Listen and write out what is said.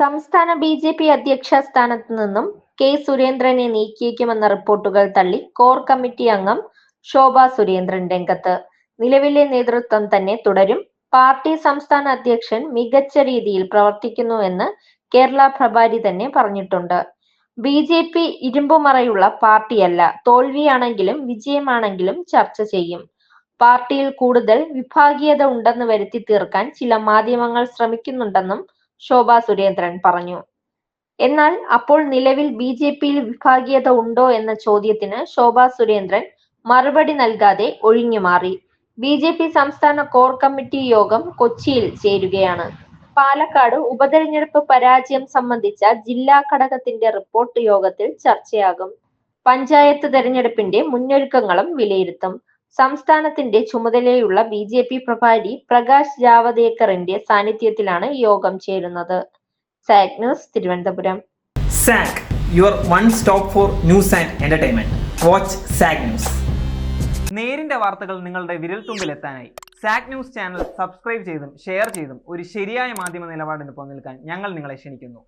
സംസ്ഥാന B J P അധ്യക്ഷ സ്ഥാനത്ത് നിന്നും കെ സുരേന്ദ്രനെ നീക്കിയേക്കുമെന്ന റിപ്പോർട്ടുകൾ തള്ളി കോർ കമ്മിറ്റി അംഗം ശോഭ സുരേന്ദ്രൻ രംഗത്ത്. നിലവിലെ നേതൃത്വം തന്നെ തുടരും. പാർട്ടി സംസ്ഥാന അധ്യക്ഷൻ മികച്ച രീതിയിൽ പ്രവർത്തിക്കുന്നു എന്ന് കേരള പ്രഭാരി തന്നെ പറഞ്ഞിട്ടുണ്ട്. ബി ജെ പി ഇരുമ്പുമറയുള്ള പാർട്ടിയല്ല. തോൽവിയാണെങ്കിലും വിജയമാണെങ്കിലും ചർച്ച ചെയ്യും. പാർട്ടിയിൽ കൂടുതൽ വിഭാഗീയത ഉണ്ടെന്ന് വരുത്തി തീർക്കാൻ ചില മാധ്യമങ്ങൾ ശ്രമിക്കുന്നുണ്ടെന്നും ശോഭ സുരേന്ദ്രൻ പറഞ്ഞു. എന്നാൽ അപ്പോൾ നിലവിൽ ബി ജെ പിയിൽ വിഭാഗീയത ഉണ്ടോ എന്ന ചോദ്യത്തിന് ശോഭാ സുരേന്ദ്രൻ മറുപടി നൽകാതെ ഒഴിഞ്ഞു മാറി. ബി ജെ പി സംസ്ഥാന കോർ കമ്മിറ്റി യോഗം കൊച്ചിയിൽ ചേരുകയാണ്. പാലക്കാട് ഉപതെരഞ്ഞെടുപ്പ് പരാജയം സംബന്ധിച്ച ജില്ലാ ഘടകത്തിന്റെ റിപ്പോർട്ട് യോഗത്തിൽ ചർച്ചയാകും. പഞ്ചായത്ത് തെരഞ്ഞെടുപ്പിന്റെ മുന്നൊരുക്കങ്ങളും വിലയിരുത്തും. സംസ്ഥാനത്തിന്റെ ചുമതലയുള്ള ബി ജെ പി പ്രഭാരി പ്രകാശ് ജാവദേക്കറിന്റെ സാന്നിധ്യത്തിലാണ് യോഗം ചേരുന്നത്. Sak news Thiruvananthapuram. Sag your one stop for news and entertainment. Watch Sag news. നേരിന്റെ വാർത്തകൾ നിങ്ങളുടെ വിരൽത്തുമ്പിൽ എത്താനായി സാക് ന്യൂസ് ചാനൽ സബ്സ്ക്രൈബ് ചെയ്തും ഷെയർ ചെയ്തും ഒരു ശരിയായ മാധ്യമ നിലപാടിനൊപ്പം നിൽക്കാൻ ഞങ്ങൾ നിങ്ങളെ ക്ഷണിക്കുന്നു.